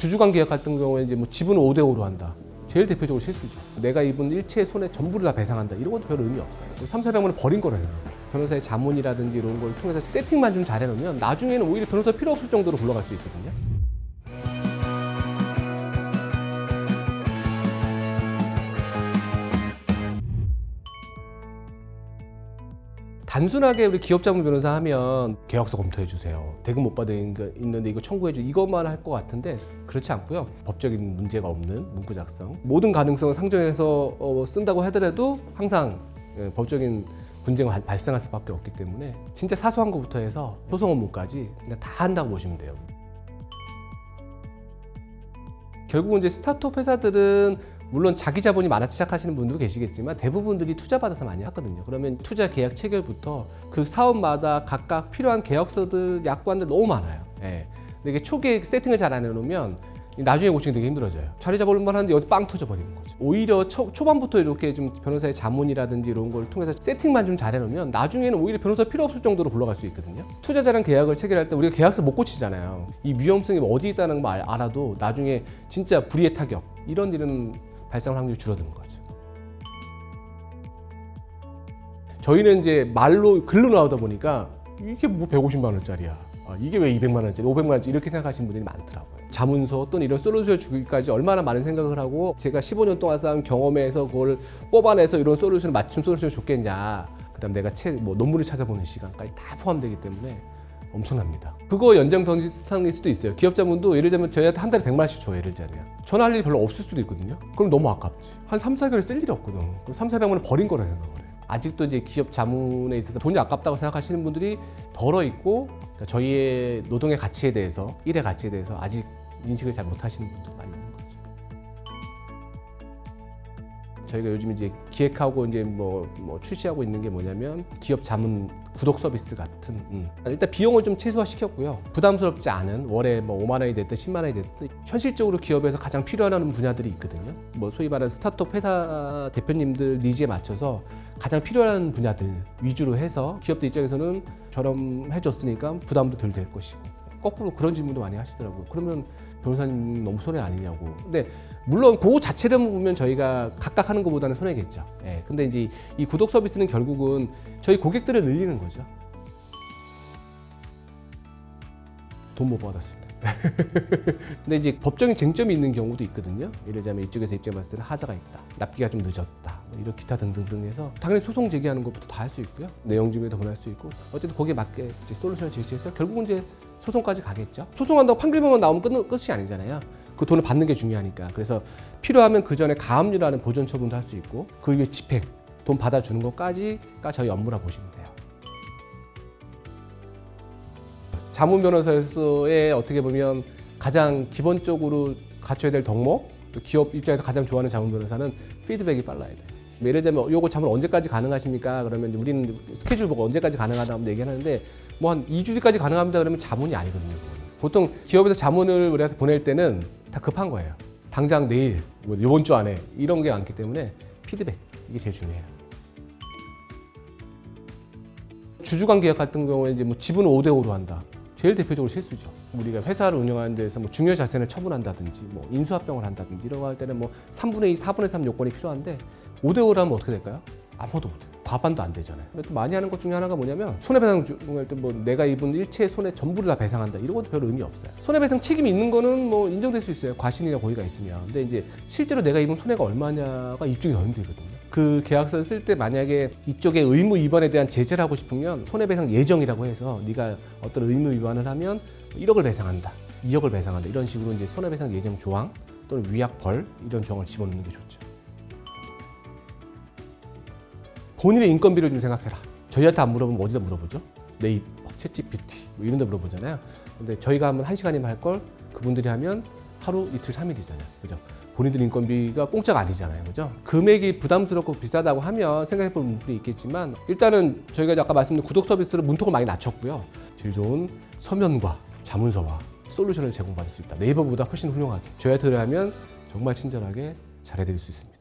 주주관 계약 같은 경우에 이제 뭐 지분을 5대 5로 한다. 제일 대표적으로 실수죠. 내가 입은 일체의 손해 전부를 다 배상한다. 이런 것도 별 의미 없어요. 3, 400만 원 버린 거라요. 변호사의 자문이라든지 이런 걸 통해서 세팅만 좀 잘해놓으면 나중에는 오히려 변호사 필요 없을 정도로 굴러갈 수 있거든요. 단순하게 우리 기업 자문 변호사 하면 계약서 검토해 주세요. 대금 못 받은 거 있는데 이거 청구해 주 이것만 할 것 같은데 그렇지 않고요. 법적인 문제가 없는 문구 작성. 모든 가능성을 상정해서 어, 쓴다고 하더라도 항상 예, 법적인 분쟁은 발- 발생할 수밖에 없기 때문에 진짜 사소한 것부터 해서 소송 업무까지 그냥 다 한다고 보시면 돼요. 결국은 이제 스타트업 회사들은 물론 자기 자본이 많아서 시작하시는 분들도 계시겠지만 대부분들이 투자 받아서 많이 하거든요. 그러면 투자 계약 체결부터 그 사업마다 각각 필요한 계약서들, 약관들 너무 많아요. 예. 근데 이게 초기에 세팅을 잘 안 해놓으면 나중에 고치기 되게 힘들어져요. 자리 잡을 만한데 여기 빵 터져버리는 거죠. 오히려 초, 초반부터 이렇게 좀 변호사의 자문이라든지 이런 걸 통해서 세팅만 좀 잘 해놓으면 나중에는 오히려 변호사 필요 없을 정도로 굴러갈 수 있거든요. 투자자랑 계약을 체결할 때 우리가 계약서 못 고치잖아요. 이 위험성이 어디 있다는 걸 알- 알아도 나중에 진짜 불의의 타격 이런 일은 발생 확률이 줄어드는 거죠. 저희는 이제 말로 글로 나오다 보니까 이게 뭐 150만 원짜리야. 아, 이게 왜 200만 원짜리, 500만 원짜리 이렇게 생각하시는 분들이 많더라고요. 자문서 또는 이런 솔루션 주기까지 얼마나 많은 생각을 하고 제가 15년 동안 쌓은 경험에서 그걸 뽑아내서 이런 솔루션을 맞춤 솔루션을 줬겠냐. 그다음 내가 책, 뭐 논문을 찾아보는 시간까지 다 포함되기 때문에 엄청납니다. 그거 연장선상일 수도 있어요. 기업자분도 예를 들면 저희한테 한 달에 100만 원씩 줘요. 예를 들자면. 전화할 일이 별로 없을 수도 있거든요. 그럼 너무 아깝지. 한 3, 4개월 쓸 일이 없거든. 그럼 3, 400만 원 버린 거라 생각을 해요. 아직도 이제 기업 자문에 있어서 돈이 아깝다고 생각하시는 분들이 덜어 있고 그러니까 저희의 노동의 가치에 대해서 일의 가치에 대해서 아직 인식을 잘 못하시는 분들 많이 거죠. 저희가 요즘 이제 기획하고 이제 뭐, 뭐 출시하고 있는 게 뭐냐면 기업 자문 구독 서비스 같은 음. 일단 비용을 좀 최소화시켰고요. 부담스럽지 않은 월에 뭐 5만 원이 됐든 10만 원이 됐든 현실적으로 기업에서 가장 필요하는 분야들이 있거든요. 뭐 소위 말하는 스타트업 회사 대표님들 니즈에 맞춰서 가장 필요한 분야들 위주로 해서 기업들 입장에서는 저렴해졌으니까 부담도 덜 될 것이고. 거꾸로 그런 질문도 많이 하시더라고요. 그러면 변호사님 너무 손해 아니냐고 근데 물론 그 자체를 보면 저희가 각각 하는 것보다는 손해겠죠. 예. 근데 이제 이 구독 서비스는 결국은 저희 고객들을 늘리는 거죠. 돈못 때. 근데 이제 법적인 쟁점이 있는 경우도 있거든요. 예를 들자면 이쪽에서 봤을 때는 하자가 있다. 납기가 좀 늦었다. 뭐 이런 기타 등등등 해서 당연히 소송 제기하는 것부터 다 할 수 있고요. 내용 증명도 보낼 수 있고 어쨌든 거기에 맞게 이제 솔루션을 제시해서 결국은 이제 소송까지 가겠죠. 소송한다고 판결만 나오면 끝, 끝이 아니잖아요. 그 돈을 받는 게 중요하니까. 그래서 필요하면 그 전에 가압류라는 보존 처분도 할 수 있고 그 위에 집행, 돈 받아주는 것까지가 저희 업무라 보시면 돼요. 자문 변호사에서의 어떻게 보면 가장 기본적으로 갖춰야 될 덕목, 또 기업 입장에서 가장 좋아하는 자문 변호사는 피드백이 빨라야 돼요. 뭐 예를 들면 요거 자문 언제까지 가능하십니까? 그러면 우리는 스케줄 보고 언제까지 가능하다고 얘기하는데 뭐 한 2주 뒤까지 가능합니다 그러면 자문이 아니거든요. 보통 기업에서 자문을 우리한테 보낼 때는 다 급한 거예요. 당장 내일, 뭐 이번 주 안에 이런 게 많기 때문에 피드백 이게 제일 중요해요. 주주관 계약 같은 경우에 이제 뭐 지분을 5대 5로 한다. 제일 대표적으로 실수죠. 우리가 회사를 운영하는 데서 뭐 중요 자산을 처분한다든지 뭐 인수합병을 한다든지 이런 거 할 때는 뭐 3분의 2, 4분의 3 요건이 필요한데 5대 5로 하면 어떻게 될까요? 아무도 못해요. 과반도 안 되잖아요. 또 많이 하는 것 중에 하나가 뭐냐면 손해배상 중할 때 뭐 내가 입은 일체의 손해 전부를 다 배상한다 이런 것도 별 의미 없어요. 손해배상 책임이 있는 거는 뭐 인정될 수 있어요. 과실이나 고의가 있으면. 근데 이제 실제로 내가 입은 손해가 얼마냐가 입증이 더 힘들거든요. 그 계약서를 쓸 때 만약에 이쪽에 의무 위반에 대한 제재를 하고 싶으면 손해배상 예정이라고 해서 네가 어떤 의무 위반을 하면 1억을 배상한다, 2억을 배상한다 이런 식으로 이제 손해배상 예정 조항 또는 위약 벌 이런 조항을 집어넣는 게 좋죠. 본인의 인건비를 좀 생각해라. 저희한테 안 물어보면 어디다 물어보죠? 네이버, 챗GPT 뭐 이런 데 물어보잖아요. 근데 저희가 하면 한 시간이면 할 걸 그분들이 하면 하루, 이틀, 삼일이잖아요. 그죠? 본인들 인건비가 공짜가 아니잖아요. 그죠? 금액이 부담스럽고 비싸다고 하면 생각해 볼 분들이 있겠지만 일단은 저희가 아까 말씀드린 구독 서비스를 문턱을 많이 낮췄고요. 질 좋은 서면과 자문서와 솔루션을 제공받을 수 있다. 네이버보다 훨씬 훌륭하게. 저희한테 의뢰하면 정말 친절하게 잘해드릴 수 있습니다.